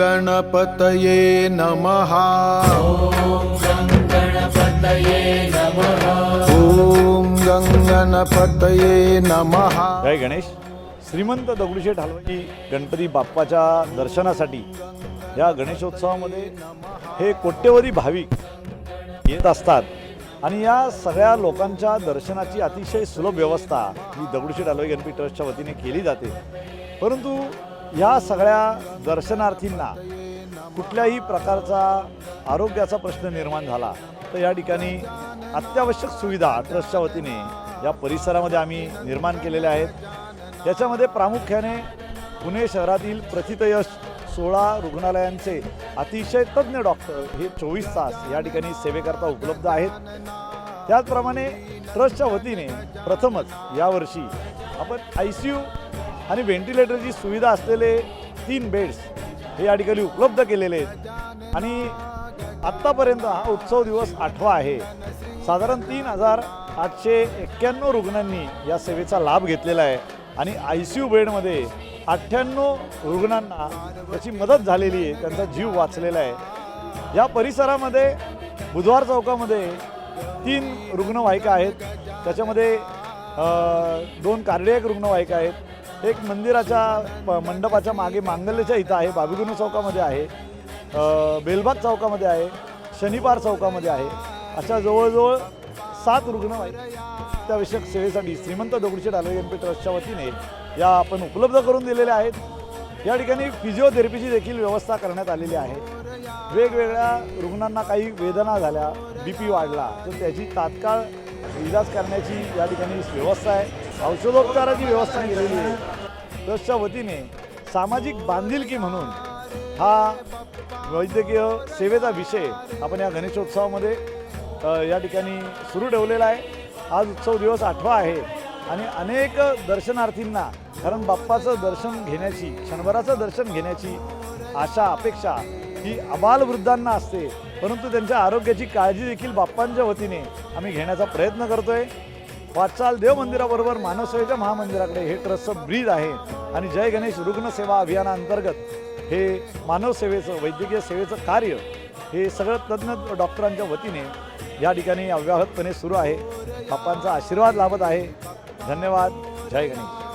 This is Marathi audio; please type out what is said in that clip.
गणपतये नमः। ॐ गणपतये नमः। जय गणेश। श्रीमंत दगडूशेठ हलवाई गणपती बाप्पाच्या दर्शनासाठी या गणेशोत्सवामध्ये हे कोट्यवधी भाविक येत असतात आणि या सगळ्या लोकांच्या दर्शनाची अतिशय सुलभ व्यवस्था ही दगडूशेठ हलवाई गणपती ट्रस्टच्या वतीने केली जाते. परंतु या सगळ्या दर्शनार्थींना कुठल्याही प्रकारचा आरोग्याचा प्रश्न निर्माण झाला तर या ठिकाणी अत्यावश्यक सुविधा ट्रस्टच्या वतीने या परिसरामध्ये आम्ही निर्माण केलेल्या आहेत. याच्यामध्ये प्रामुख्याने पुणे शहरातील प्रथितयश सोळा रुग्णालयांचे अतिशय तज्ज्ञ डॉक्टर हे चोवीस तास या ठिकाणी सेवेकरता उपलब्ध आहेत. त्याचप्रमाणे ट्रस्टच्या वतीने प्रथमच यावर्षी आपण आय सी यू आणि व्हेंटिलेटरची सुविधा असलेले तीन बेड्स हे या ठिकाणी उपलब्ध केलेले आहेत. आणि आत्तापर्यंत हा उत्सव दिवस आठवा आहे. साधारण तीन हजार आठशे एक्क्याण्णव रुग्णांनी या सेवेचा लाभ घेतलेला आहे. आणि आय सी यू बेडमध्ये अठ्ठ्याण्णव रुग्णांना त्याची मदत झालेली आहे त्यांचा जीव वाचलेला आहे. या परिसरामध्ये बुधवार चौकामध्ये तीन रुग्णवाहिका आहेत. त्याच्यामध्ये दोन कार्डियक रुग्णवाहिका आहेत. एक मंदिराच्या प- मंडपाच्या मागे मांगल्याच्या इथं आहे बाबीगुनू चौकामध्ये आहे बेलबाग चौकामध्ये आहे शनिवार चौकामध्ये आहे. अशा जवळजवळ सात रुग्णवाहिका त्याविषयक सेवेसाठी श्रीमंत दगडूशेठ आलोय एम पी ट्रस्टच्या वतीने या आपण उपलब्ध करून दिलेल्या आहेत. या ठिकाणी फिजिओथेरपीची देखील व्यवस्था करण्यात आलेली आहे. वेगवेगळ्या रुग्णांना काही वेदना झाल्या बी पी वाढला तर त्याची तात्काळ इलाज करण्याची या ठिकाणी व्यवस्था आहे. औषधोपचाराची व्यवस्था केलेली आहे. ट्रस्टच्या वतीने सामाजिक बांधिलकी म्हणून हा वैद्यकीय सेवेचा विषय आपण या गणेशोत्सवामध्ये या ठिकाणी सुरू ठेवलेला आहे. आज उत्सव दिवस आठवा आहे आणि अनेक दर्शनार्थींना कारण बाप्पाचं दर्शन घेण्याची क्षणभराचं दर्शन घेण्याची आशा अपेक्षा ही अबालवृद्धांना असते. परंतु त्यांच्या आरोग्याची काळजी देखील बाप्पांच्या वतीने आम्ही घेण्याचा प्रयत्न करतोय. वाटचाल देव मंदिराबरोबर मानवसेवेच्या महामंदिराकडे हे ट्रस्टचं ब्रीद आहे. आणि जय गणेश रुग्णसेवा अभियानाअंतर्गत हे मानवसेवेचं वैद्यकीय सेवेचं कार्य हे सगळं तज्ज्ञ डॉक्टरांच्या वतीने या ठिकाणी अव्याहतपणे सुरू आहे. बाप्पांचा आशीर्वाद लाभत आहे. धन्यवाद. जय गणेश.